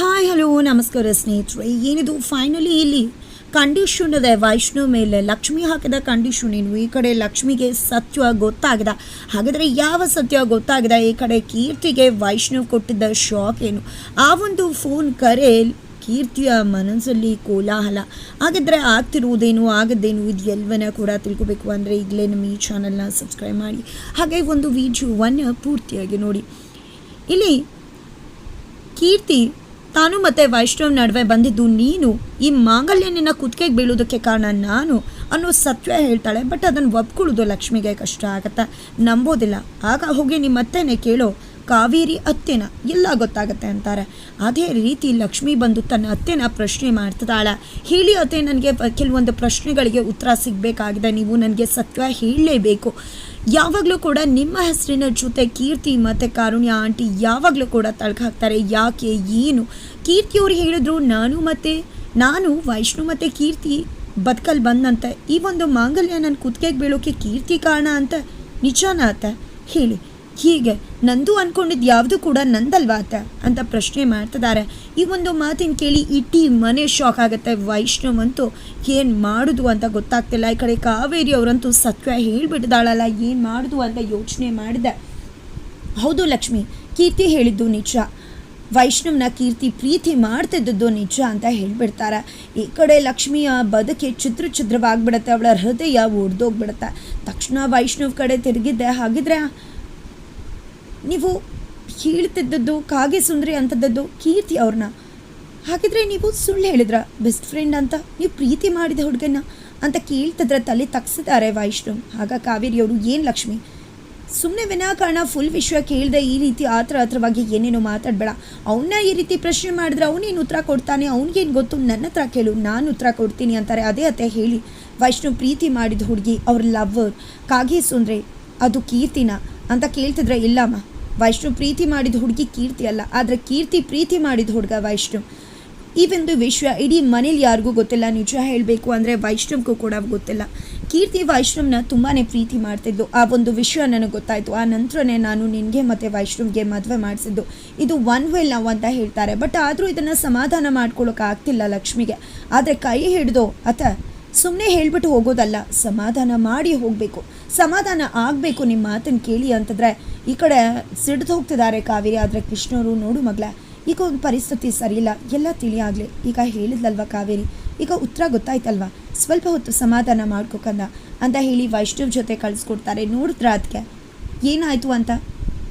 Hi hello ನಮಸ್ಕಾರ ಸ್ನೇಹಿತರೆ. ಏನಿದು? ಫೈನಲಿ ಇಲ್ಲಿ ಕಂಡೀಷನ್ ಇದೆ. ವೈಷ್ಣವ್ ಮೇಲೆ ಲಕ್ಷ್ಮಿ ಹಾಕಿದ ಕಂಡೀಷನ್ ಏನು ಈ ಕಡೆ ಲಕ್ಷ್ಮಿಗೆ ಸತ್ಯ ಗೊತ್ತಾಗಿದೆ. ಹಾಗಾದರೆ ಯಾವ ಸತ್ಯ ಗೊತ್ತಾಗಿದೆ? ಈ ಕಡೆ ಕೀರ್ತಿಗೆ ವೈಷ್ಣವ್ ಕೊಟ್ಟಿದ್ದ ಶಾಕ್ ಏನು? ಆ ಒಂದು ಫೋನ್ ಕರೆ ಕೀರ್ತಿಯ ಮನಸ್ಸಲ್ಲಿ ಕೋಲಾಹಲ. ಹಾಗಿದ್ರೆ ಆಗ್ತಿರುವುದೇನು, ಆಗದ್ದೇನು ಇದು ಎಲ್ಲವನ್ನ ಕೂಡ ತಿಳ್ಕೊಬೇಕು ಅಂದರೆ ಈಗಲೇ ನಮ್ಮ ಈ ಚಾನಲ್ನ ಸಬ್ಸ್ಕ್ರೈಬ್ ಮಾಡಿ. ಹಾಗೆ ಒಂದು ವಿಡಿಯೋವನ್ನು ಪೂರ್ತಿಯಾಗಿ ನೋಡಿ. ಇಲ್ಲಿ ಕೀರ್ತಿ ತಾನು ಮತ್ತು ವೈಷ್ಣವ್ ನಡುವೆ ಬಂದಿದ್ದು ನೀನು? ಈ ಮಾಂಗಲ್ಯ ನಿನ್ನ ಕುತ್ತಿಗೆಗೆ ಬೀಳೋದಕ್ಕೆ ಕಾರಣ ನಾನು? ಅನ್ನೋ ಸತ್ವ ಹೇಳ್ತಾಳೆ. ಬಟ್ ಅದನ್ನು ಒಪ್ಕೊಳ್ಳೋದು ಲಕ್ಷ್ಮಿಗೆ ಕಷ್ಟ ಆಗುತ್ತೆ. ನಂಬೋದಿಲ್ಲ. ಆಗ ಹೋಗಿ ನಿಮ್ಮ ಅತ್ತೆನೇ ಕೇಳೋ. ಕಾವೇರಿ ಅತ್ತೆನ ಎಲ್ಲ ಗೊತ್ತಾಗತ್ತೆ ಅಂತಾರೆ. ಅದೇ ರೀತಿ ಲಕ್ಷ್ಮಿ ಬಂದು ತನ್ನ ಅತ್ತೆನ ಪ್ರಶ್ನೆ ಮಾಡ್ತಿದ್ದಾಳೆ. ಹೇಳಿ ಅತ್ತೆ, ನನಗೆ ಕೆಲವೊಂದು ಪ್ರಶ್ನೆಗಳಿಗೆ ಉತ್ತರ ಸಿಗಬೇಕಾಗಿದೆ. ನೀವು ನನಗೆ ಸತ್ಯ ಹೇಳಲೇಬೇಕು. ಯಾವಾಗಲೂ ಕೂಡ ನಿಮ್ಮ ಹೆಸರಿನ ಜೊತೆ ಕೀರ್ತಿ ಮತ್ತು ಕಾರುಣ್ಯ ಆಂಟಿ ಯಾವಾಗಲೂ ಕೂಡ ತಳ್ಕ ಹಾಕ್ತಾರೆ ಯಾಕೆ, ಏನು? ಕೀರ್ತಿಯವ್ರು ಹೇಳಿದ್ರು, ನಾನು ಮತ್ತು, ನಾನು ವೈಷ್ಣು ಮತ್ತು ಕೀರ್ತಿ ಬದುಕಲ್ಲಿ ಬಂದಂತೆ. ಈ ಒಂದು ಮಾಂಗಲ್ಯ ನನ್ನ ಕುತ್ತಿಗೆಗೆ ಬೀಳೋಕೆ ಕೀರ್ತಿ ಕಾರಣ ಅಂತ ನಿಜಾನ ಅಂತ ಹೇಳಿ. ಹೀಗೆ ನಂದು ಅನ್ಕೊಂಡಿದ್ದು ಯಾವುದು ಕೂಡ ನಂದಲ್ವಾತ ಅಂತ ಪ್ರಶ್ನೆ ಮಾಡ್ತಿದ್ದಾರೆ ಈ ಒಂದು ಮಾತಿನ ಕೇಳಿ ಇಟ್ಟಿ ಮನೆ ಶಾಕ್ ಆಗುತ್ತೆ ವೈಷ್ಣವ್ ಅಂತೂ. ಏನು ಮಾಡೋದು ಅಂತ ಗೊತ್ತಾಗ್ತಿಲ್ಲ. ಈ ಕಡೆ ಕಾವೇರಿ ಅವರಂತೂ ಸತ್ಯ ಹೇಳಿಬಿಟ್ಟಿದ್ದಾಳಲ್ಲ ಏನು ಮಾಡುದು ಅಂತ ಯೋಚನೆ ಮಾಡಿದೆ. ಹೌದು ಲಕ್ಷ್ಮಿ, ಕೀರ್ತಿ ಹೇಳಿದ್ದು ನಿಜ. ವೈಷ್ಣವ್ನ ಕೀರ್ತಿ ಪ್ರೀತಿ ಮಾಡ್ತಿದ್ದದ್ದು ನಿಜ ಅಂತ ಹೇಳ್ಬಿಡ್ತಾರೆ. ಈ ಕಡೆ ಲಕ್ಷ್ಮಿಯ ಬದುಕೆ ಚಿತ್ರ ಚಿತ್ರವಾಗ್ಬಿಡತ್ತೆ ಅವಳ ಹೃದಯ ಒಡೆದೋಗ್ಬಿಡುತ್ತೆ. ತಕ್ಷಣ ವೈಷ್ಣವ್ ಕಡೆ ತಿರುಗಿದ್ದೆ. ಹಾಗಿದ್ರೆ ನೀವು ಹೇಳ್ತಿದ್ದದ್ದು ಕಾಗೆ ಸುಂದ್ರಿ ಅಂಥದ್ದದ್ದು ಕೀರ್ತಿ ಅವ್ರನ್ನ. ಹಾಗಿದ್ರೆ ನೀವು ಸುಳ್ಳು ಹೇಳಿದ್ರ ಬೆಸ್ಟ್ ಫ್ರೆಂಡ್ ಅಂತ ನೀವು ಪ್ರೀತಿ ಮಾಡಿದ ಹುಡುಗನ ಅಂತ ಕೇಳ್ತಿದ್ರೆ ತಲೆ ತಗ್ಸಿದ್ದಾರೆ ವೈಷ್ಣವ್. ಆಗ ಕಾವೇರಿಯವರು, ಏನು ಲಕ್ಷ್ಮಿ? ಸುಮ್ಮನೆ ವಿನಾಕಾರಣ ಫುಲ್ ವಿಷಯ ಕೇಳಿದೆ ಈ ರೀತಿ ಆತರ ಹತ್ರವಾಗಿ ಏನೇನೋ ಮಾತಾಡಬೇಡ. ಅವನ್ನ ಈ ರೀತಿ ಪ್ರಶ್ನೆ ಮಾಡಿದ್ರೆ ಅವನೇನು ಉತ್ತರ ಕೊಡ್ತಾನೆ? ಅವ್ನಿಗೇನು ಗೊತ್ತು? ನನ್ನ ಹತ್ರ ಕೇಳು, ನಾನು ಉತ್ತರ ಕೊಡ್ತೀನಿ ಅಂತಾರೆ. ಅದೇ ಅತ್ತೆ ಹೇಳಿ ವೈಷ್ಣು ಪ್ರೀತಿ ಮಾಡಿದ ಹುಡುಗಿ, ಅವ್ರ ಲವ್ವರ್ ಕಾಗೆ ಸುಂದ್ರೆ, ಅದು ಕೀರ್ತಿನ ಅಂತ ಕೇಳ್ತಿದ್ರೆ, ಇಲ್ಲಮ್ಮ ವೈಷ್ಣವ್ ಪ್ರೀತಿ ಮಾಡಿದ ಹುಡುಗಿ ಕೀರ್ತಿ ಅಲ್ಲ, ಆದರೆ ಕೀರ್ತಿ ಪ್ರೀತಿ ಮಾಡಿದ ಹುಡುಗ ವೈಷ್ಣು. ಈ ಒಂದು ವಿಷಯ ಇಡೀ ಮನೇಲಿ ಯಾರಿಗೂ ಗೊತ್ತಿಲ್ಲ, ನಿಜ ಹೇಳಬೇಕು ಅಂದರೆ ವೈಷ್ಣವ್ಗೂ ಕೂಡ ಗೊತ್ತಿಲ್ಲ. ಕೀರ್ತಿ ವೈಷ್ಣವ್ನ ತುಂಬಾ ಪ್ರೀತಿ ಮಾಡ್ತಿದ್ದು ಆ ಒಂದು ವಿಷಯ ನನಗೆ ಗೊತ್ತಾಯಿತು. ಆ ನಂತರನೇ ನಾನು ನಿನಗೆ ಮತ್ತು ವೈಷ್ಣವ್ಗೆ ಮದುವೆ ಮಾಡಿಸಿದ್ದು. ಇದು ಒನ್ ವೇ ಲವ್ ಅಂತ ಹೇಳ್ತಾರೆ. ಬಟ್ ಆದರೂ ಇದನ್ನು ಸಮಾಧಾನ ಮಾಡ್ಕೊಳ್ಳೋಕೆ ಆಗ್ತಿಲ್ಲ ಲಕ್ಷ್ಮಿಗೆ. ಆದರೆ ಕೈ ಹಿಡಿದು ಅತ ಸುಮ್ಮನೆ ಹೇಳ್ಬಿಟ್ಟು ಹೋಗೋದಲ್ಲ, ಸಮಾಧಾನ ಮಾಡಿ ಹೋಗಬೇಕು. ಸಮಾಧಾನ ಆಗಬೇಕು ನಿಮ್ಮ ಮಾತನ್ನು ಕೇಳಿ ಅಂತಂದರೆ, ಈ ಕಡೆ ಸಿಡ್ದು ಹೋಗ್ತಿದ್ದಾರೆ ಕಾವೇರಿ, ಆದರೆ ಕೃಷ್ಣವರು ನೋಡು ಮಗಳ ಈಗ ಒಂದು ಪರಿಸ್ಥಿತಿ ಸರಿಯಿಲ್ಲ, ಎಲ್ಲ ತಿಳಿಯಾಗಲಿ ಈಗ ಹೇಳಿದ್ಲಲ್ವ ಕಾವೇರಿ? ಈಗ ಉತ್ತರ ಗೊತ್ತಾಯ್ತಲ್ವ? ಸ್ವಲ್ಪ ಹೊತ್ತು ಸಮಾಧಾನ ಮಾಡ್ಕೊಕಂದ ಅಂತ ಹೇಳಿ ವೈಷ್ಣವ್ ಜೊತೆ ಕಳಿಸ್ಕೊಡ್ತಾರೆ ನೋಡಿದ್ರ ಅದಕ್ಕೆ ಏನಾಯಿತು ಅಂತ?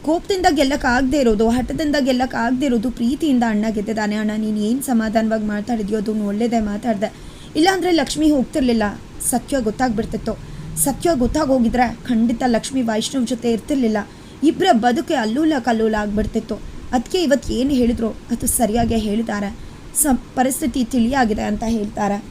ಕೋಪದಿಂದ ಗೆಲ್ಲಕ್ಕಾಗದೇ ಇರೋದು, ಹಠದಿಂದ ಗೆಲ್ಲಕ್ಕಾಗದೇ ಇರೋದು, ಪ್ರೀತಿಯಿಂದ ಅಣ್ಣ ಗೆದ್ದಿದ್ದಾನೆ. ಅಣ್ಣ, ನೀನು ಏನು ಸಮಾಧಾನವಾಗಿ ಮಾತಾಡಿದ್ಯೋ ಅದು ಒಳ್ಳೆಯದೇ ಮಾತಾಡ್ದೆ. ಇಲ್ಲಾಂದರೆ ಲಕ್ಷ್ಮಿ ಹೋಗ್ತಿರ್ಲಿಲ್ಲ. ಸತ್ಯ ಗೊತ್ತಾಗ್ಬಿಡ್ತಿತ್ತು. ಸತ್ಯ ಗೊತ್ತಾಗೋಗಿದ್ರೆ ಖಂಡಿತ ಲಕ್ಷ್ಮಿ ವೈಷ್ಣವ್ ಜೊತೆ ಇರ್ತಿರ್ಲಿಲ್ಲ. ಇಬ್ಬರ ಬದುಕೆ ಅಲ್ಲೂಲ ಕಲ್ಲೂಲ ಆಗ್ಬಿಡ್ತಿತ್ತು. ಅದಕ್ಕೆ ಇವತ್ತು ಏನು ಹೇಳಿದ್ರು? ಅದು ಸರಿಯಾಗಿ ಹೇಳಿದ್ದಾರೆ. ಸ, ಪರಿಸ್ಥಿತಿ ತಿಳಿಯಾಗಿದೆ ಅಂತ ಹೇಳ್ತಾರೆ.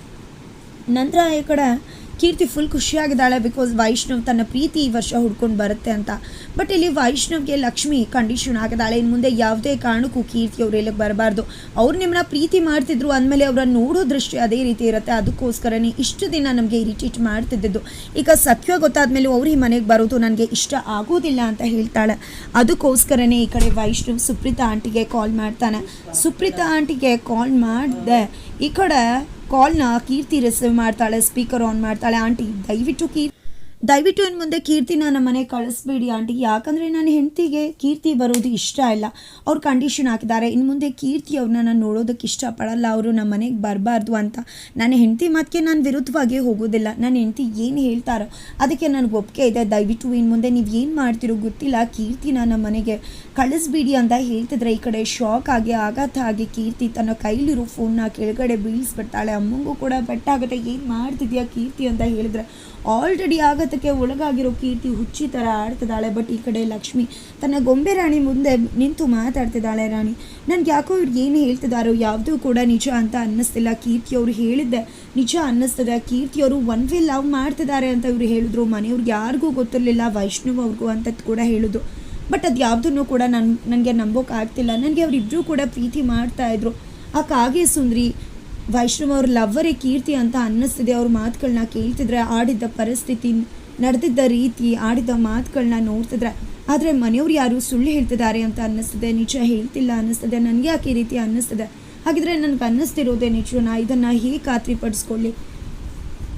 ನಂತರ ಈ ಕಡೆ ಕೀರ್ತಿ ಫುಲ್ ಖುಷಿಯಾಗಿದ್ದಾಳೆ ಬಿಕಾಸ್ ವೈಷ್ಣವ್ ತನ್ನ ಪ್ರೀತಿ ಈ ವರ್ಷ ಹುಡ್ಕೊಂಡು ಬರುತ್ತೆ ಅಂತ. ಬಟ್ ಇಲ್ಲಿ ವೈಷ್ಣವ್ಗೆ ಲಕ್ಷ್ಮಿ ಕಂಡೀಷನ್ ಆಗಿದ್ದಾಳೆ. ಇನ್ನು ಮುಂದೆ ಯಾವುದೇ ಕಾರಣಕ್ಕೂ ಕೀರ್ತಿ ಅವ್ರು ಇಲ್ಲಿಗೆ ಬರಬಾರ್ದು. ಅವ್ರು ನಿಮ್ಮನ್ನ ಪ್ರೀತಿ ಮಾಡ್ತಿದ್ರು ಅಂದಮೇಲೆ ಅವರನ್ನು ನೋಡೋ ದೃಷ್ಟಿ ಅದೇ ರೀತಿ ಇರುತ್ತೆ. ಅದಕ್ಕೋಸ್ಕರನೇ ಇಷ್ಟು ದಿನ ನಮಗೆ ಇರಿಟೇಟ್ ಮಾಡ್ತಿದ್ದು ಈಗ ಸತ್ಯ ಗೊತ್ತಾದ್ಮೇಲೆ ಅವ್ರು ಈ ಮನೆಗೆ ಬರೋದು ನನಗೆ ಇಷ್ಟ ಆಗೋದಿಲ್ಲ ಅಂತ ಹೇಳ್ತಾಳೆ. ಅದಕ್ಕೋಸ್ಕರನೇ ಈ ಕಡೆ ವೈಷ್ಣವ್ ಸುಪ್ರೀತಾ ಆಂಟಿಗೆ ಕಾಲ್ ಮಾಡ್ತಾನೆ. ಸುಪ್ರೀತಾ ಆಂಟಿಗೆ ಕಾಲ್ ಮಾಡಿದೆ. ಈ ಕಡೆ ಕಾಲ್ನ ಕೀರ್ತಿ ರಿಸೀವ್ ಮಾಡ್ತಾಳೆ ಸ್ಪೀಕರ್ ಆನ್ ಮಾಡ್ತಾಳೆ ಆಂಟಿ ದಯವಿಟ್ಟು ಕೀರ್ತಿ ದಯವಿಟ್ಟು ಇನ್ನು ಮುಂದೆ ಕೀರ್ತಿನ ನಮ್ಮ ಮನೆಗೆ ಕಳಿಸ್ಬೇಡಿ ಆಂಟಿ. ಯಾಕಂದರೆ ನನ್ನ ಹೆಂಡತಿಗೆ ಕೀರ್ತಿ ಬರೋದು ಇಷ್ಟ ಇಲ್ಲ. ಅವ್ರು ಕಂಡೀಷನ್ ಹಾಕಿದ್ದಾರೆ. ಇನ್ನು ಮುಂದೆ ಕೀರ್ತಿ ಅವ್ರನ್ನ ನಾನು ನೋಡೋದಕ್ಕೆ ಇಷ್ಟಪಡಲ್ಲ. ಅವರು ನಮ್ಮ ಮನೆಗೆ ಬರಬಾರ್ದು ಅಂತ. ನನ್ನ ಹೆಂಡತಿ ಮಾತಿಗೆ ನಾನು ವಿರುದ್ಧವಾಗಿ ಹೋಗೋದಿಲ್ಲ. ನನ್ನ ಹೆಂಡತಿ ಏನು ಹೇಳ್ತಾರೋ ಅದಕ್ಕೆ ನನಗೆ ಒಪ್ಪಿಗೆ ಇದೆ. ದಯವಿಟ್ಟು ಇನ್ನು ಮುಂದೆ ನೀವು ಏನು ಮಾಡ್ತಿರೋ ಗೊತ್ತಿಲ್ಲ. ಕೀರ್ತಿನ ನಮ್ಮ ಮನೆಗೆ ಕಳಿಸ್ಬಿಡಿ ಅಂತ ಹೇಳ್ತಿದ್ರೆ ಈ ಕಡೆ ಶಾಕ್ ಆಗಿ, ಆಘಾತ ಆಗಿ ಕೀರ್ತಿ ತನ್ನ ಕೈಲಿರೋ ಫೋನ್ನ ಕೆಳಗಡೆ ಬೀಳಿಸ್ಬಿಡ್ತಾಳೆ. ಅಮ್ಮಂಗೂ ಕೂಡ ಬೆಟ್ಟಾಗುತ್ತೆ. ಏನು ಮಾಡ್ತಿದ್ಯಾ ಕೀರ್ತಿ ಅಂತ ಹೇಳಿದ್ರೆ ಆಲ್ರೆಡಿ ಆಗತಕ್ಕೆ ಒಳಗಾಗಿರೋ ಕೀರ್ತಿ ಹುಚ್ಚಿ ಥರ ಆಡ್ತಿದ್ದಾಳೆ ಬಟ್ ಈ ಕಡೆ ಲಕ್ಷ್ಮಿ ತನ್ನ ಗೊಂಬೆ ರಾಣಿ ಮುಂದೆ ನಿಂತು ಮಾತಾಡ್ತಿದ್ದಾಳೆ ರಾಣಿ. ನನಗೆ ಯಾಕೋ ಇವ್ರು ಏನು ಹೇಳ್ತಿದ್ದಾರೋ ಯಾವುದೂ ಕೂಡ ನಿಜ ಅಂತ ಅನ್ನಿಸ್ತಿಲ್ಲ. ಕೀರ್ತಿಯವರು ಹೇಳಿದ್ದೆ, ನಿಜ ಅನ್ನಿಸ್ತದೆ. ಕೀರ್ತಿಯವರು ಒನ್ ವೇ ಲವ್ ಮಾಡ್ತಿದ್ದಾರೆ ಅಂತ ಇವರು ಹೇಳಿದ್ರು. ಮನೆಯವ್ರಿಗೆ ಯಾರಿಗೂ ಗೊತ್ತಿರಲಿಲ್ಲ, ವೈಷ್ಣವ್ ಅವ್ರಿಗೂ ಅಂತ ಕೂಡ ಹೇಳಿದ್ರು. ಬಟ್ ಅದು ಯಾವುದನ್ನು ಕೂಡ ನನ್ನ ನನಗೆ ನಂಬೋಕ್ಕಾಗ್ತಿಲ್ಲ ನನಗೆ ಅವರಿಬ್ಬರೂ ಕೂಡ ಪ್ರೀತಿ ಮಾಡ್ತಾಯಿದ್ರು ಆ ಕಾಗೆ ಸುಂದ್ರಿ ವೈಷ್ಣವ್ ಅವ್ರ ಲವ್ವರೇ ಕೀರ್ತಿ ಅಂತ ಅನ್ನಿಸ್ತಿದೆ. ಅವ್ರ ಮಾತುಗಳನ್ನ ಕೇಳ್ತಿದ್ರೆ ಆಡಿದ್ದ ಪರಿಸ್ಥಿತಿ, ನಡೆದಿದ್ದ ರೀತಿ ಆಡಿದ ಮಾತುಗಳನ್ನ ನೋಡ್ತಿದ್ರೆ ಆದರೆ ಮನೆಯವ್ರು ಯಾರು ಸುಳ್ಳು ಹೇಳ್ತಿದ್ದಾರೆ ಅಂತ ಅನ್ನಿಸ್ತದೆ. ನಿಜ ಹೇಳ್ತಿಲ್ಲ ಅನ್ನಿಸ್ತದೆ. ನನಗೆ ಯಾಕೆ ಈ ರೀತಿ ಅನ್ನಿಸ್ತದೆ? ಹಾಗಿದ್ರೆ ನನಗೆ ಅನ್ನಿಸ್ತಿರೋದೇ ನಿಜ ನಾ ಇದನ್ನು ಹೇಗೆ ಖಾತ್ರಿಪಡಿಸ್ಕೊಳ್ಳಿ?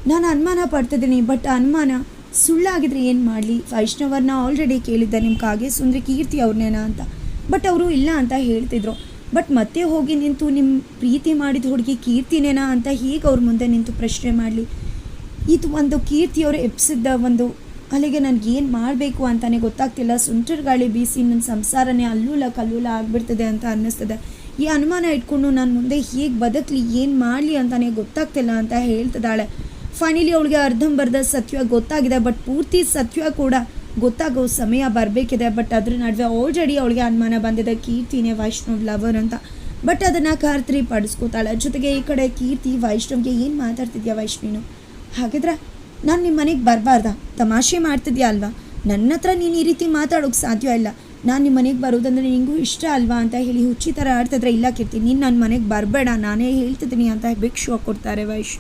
ನಾನು ಅನುಮಾನ ಪಡ್ತಿದ್ದೀನಿ ಬಟ್ ಅನುಮಾನ ಸುಳ್ಳಾಗಿದ್ರೆ ಏನು ಮಾಡಲಿ? ವೈಷ್ಣವರನ್ನ ಆಲ್ರೆಡಿ ಕೇಳಿದ್ದೆ ನಿಮ್ಮ ಕಾಗೆ ಸುಂದ್ರಿ ಕೀರ್ತಿ ಅವ್ರನ್ನೇನಾ ಅಂತ. ಬಟ್ ಅವರು ಇಲ್ಲ ಅಂತ ಹೇಳ್ತಿದ್ರು. ಬಟ್ ಮತ್ತೆ ಹೋಗಿ ನಿಂತು ನಿಮ್ಮ ಪ್ರೀತಿ ಮಾಡಿದ ಹುಡುಗಿ ಕೀರ್ತಿನೇನಾ ಅಂತ ಹೀಗೆ ಅವ್ರ ಮುಂದೆ ನಿಂತು ಪ್ರಶ್ನೆ ಮಾಡಲಿ. ಇದು ಒಂದು ಕೀರ್ತಿಯವರು ಎಪ್ಸಿದ್ದ ಒಂದು ಅಲ್ಲಿಗೆ ನನಗೆ ಏನು ಮಾಡಬೇಕು ಅಂತಾನೆ ಗೊತ್ತಾಗ್ತಿಲ್ಲ. ಸುಂಟರ್ ಗಾಳಿ ಬೀಸಿ ನನ್ನ ಸಂಸಾರನೇ ಅಲ್ಲೂಲ ಕಲ್ಲೂಲ ಆಗಿಬಿಡ್ತದೆ ಅಂತ ಅನ್ನಿಸ್ತದೆ. ಈ ಅನುಮಾನ ಇಟ್ಕೊಂಡು ನಾನು ಮುಂದೆ ಹೇಗೆ ಬದುಕಲಿ, ಏನು ಮಾಡಲಿ ಅಂತಾನೆ ಗೊತ್ತಾಗ್ತಿಲ್ಲ ಅಂತ ಹೇಳ್ತಿದ್ದಾಳೆ. ಫೈನಲಿ ಅವಳಿಗೆ ಅರ್ಧಂಬರ್ಧ ಸತ್ಯ ಗೊತ್ತಾಗಿದೆ ಬಟ್ ಪೂರ್ತಿ ಸತ್ಯ ಕೂಡ ಗೊತ್ತಾಗೋ ಸಮಯ ಬರಬೇಕಿದೆ ಬಟ್ ಅದ್ರ ನಡುವೆ ಆಲ್ರೆಡಿ ಅವಳಿಗೆ ಅನುಮಾನ ಬಂದಿದೆ, ಕೀರ್ತಿನೇ ವೈಷ್ಣವ್ ಲವರ್ ಅಂತ. ಬಟ್ ಅದನ್ನು ಖಾತ್ರಿ ಪಡಿಸ್ಕೋತಾಳೆ. ಜೊತೆಗೆ ಈ ಕಡೆ ಕೀರ್ತಿ ವೈಷ್ಣವ್ಗೆ ಏನು ಮಾತಾಡ್ತಿದ್ಯಾ ವೈಷ್ಣವಿನು? ಹಾಗಿದ್ರೆ ನಾನು ನಿಮ್ಮ ಮನೆಗೆ ಬರಬಾರ್ದ? ತಮಾಷೆ ಮಾಡ್ತಿದ್ಯಾ ಅಲ್ವಾ? ನನ್ನ ಹತ್ರ ನೀನು ಈ ರೀತಿ ಮಾತಾಡೋಕೆ ಸಾಧ್ಯ ಇಲ್ಲ. ನಾನು ನಿಮ್ಮ ಮನೆಗೆ ಬರೋದಂದ್ರೆ ನಿಂಗೂ ಇಷ್ಟ ಅಲ್ವಾ ಅಂತ ಹೇಳಿ ಹುಚ್ಚಿ ಥರ ಆಡ್ತಿದ್ರೆ, ಇಲ್ಲ ಕೀರ್ತಿ, ನೀನು ನನ್ನ ಮನೆಗೆ ಬರಬೇಡ, ನಾನೇ ಹೇಳ್ತಿದ್ದೀನಿ ಅಂತ ಬಿಗ್ ಶೋ ಕೊಡ್ತಾರೆ ವೈಶ್